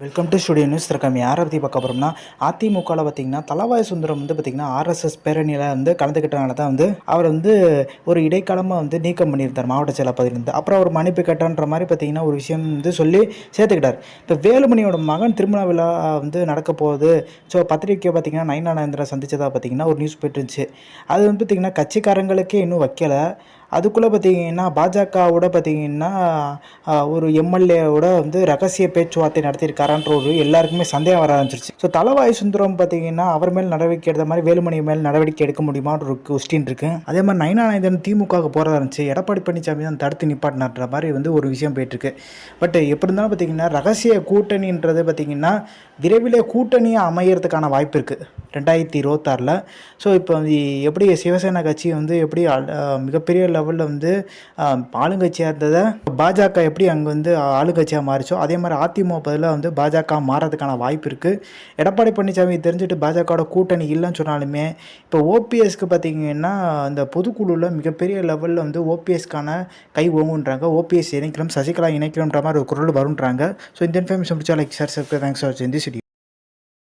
Welcome to studio news இருக்கம் யாரை பற்றி பார்க்க போகிறோம்னா அதிமுகவில் பார்த்தீங்கன்னா தலவாய் சுந்தரம் வந்து பார்த்தீங்கன்னா ஆர்எஸ்எஸ் பேரணியில் வந்து கலந்துக்கிட்டனால தான் வந்து அவர் வந்து ஒரு இடைக்காலமாக வந்து நீக்கம் பண்ணியிருந்தார் மாவட்ட செயலாளர் அப்புறம் அவர் மன்னிப்பு கேட்டான்ற மாதிரி பார்த்தீங்கன்னா ஒரு விஷயம் வந்து சொல்லி சேர்த்துக்கிட்டார். இப்போ வேலுமணியோட மகன் திருமண விழா வந்து நடக்க போகுது. ஸோ பத்திரிக்கை பார்த்தீங்கன்னா நயனா சந்தித்ததாக பார்த்தீங்கன்னா ஒரு நியூஸ் போயிட்டு இருந்துச்சு. அது வந்து பார்த்தீங்கன்னா கட்சிக்காரங்களுக்கே இன்னும் வைக்கலை. அதுக்குள்ளே பார்த்தீங்கன்னா பாஜகவோட பார்த்தீங்கன்னா ஒரு எம்எல்ஏவோட வந்து ரகசிய பேச்சுவார்த்தை நடத்தியிருக்காரான்ற ஒரு எல்லாருக்குமே சந்தேகம் வர ஆரம்பிச்சிருச்சு. ஸோ தலவாய் சுந்தரம் பார்த்தீங்கன்னா அவர் மேல் நடவடிக்கை எடுத்த மாதிரி வேலுமணி மேல் நடவடிக்கை எடுக்க முடியுமான்ற ஒரு கொஸ்டின் இருக்கு. அதே மாதிரி நயனானந்தன் திமுகவுக்கு போகிறதா இருந்துச்சு. எடப்பாடி பழனிசாமி தான் தடுத்து நிப்பாட்டினான்ற மாதிரி வந்து ஒரு விஷயம் போயிட்டுருக்கு பட் எப்படி இருந்தாலும் பார்த்தீங்கன்னா ரகசிய கூட்டணின்றது பார்த்தீங்கன்னா விரைவில் கூட்டணி அமையறதுக்கான வாய்ப்பு இருக்குது ரெண்டாயிரத்தி இருபத்தாறில். ஸோ இப்போ எப்படி சிவசேனா கட்சி வந்து எப்படி மிகப்பெரிய லெவலில் வந்து ஆளுங்கட்சியாக இருந்ததை பாஜக எப்படி அங்கே வந்து ஆளுங்கட்சியாக மாறிச்சோ அதே மாதிரி அதிமுக பதில் வந்து பாஜக மாறதுக்கான வாய்ப்பு இருக்குது எடப்பாடி பழனிசாமி தெரிஞ்சுட்டு பாஜகவோட கூட்டணி இல்லைன்னு சொன்னாலுமே இப்போ ஓபிஎஸ்க்கு பார்த்தீங்கன்னா இந்த பொதுக்குழுவில் மிகப்பெரிய லெவலில் வந்து ஓபிஎஸ்க்கான கை ஓங்குன்றாங்க. ஓபிஎஸ் இணைக்கிறோம் சசிகலா இணைக்கிறோன்ற மாதிரி ஒரு குரல் வருன்றாங்க. ஸோ இந்த இன்ஃபர்மேஷன் பிடிச்சா like sir sir thanks for இந்த சிடி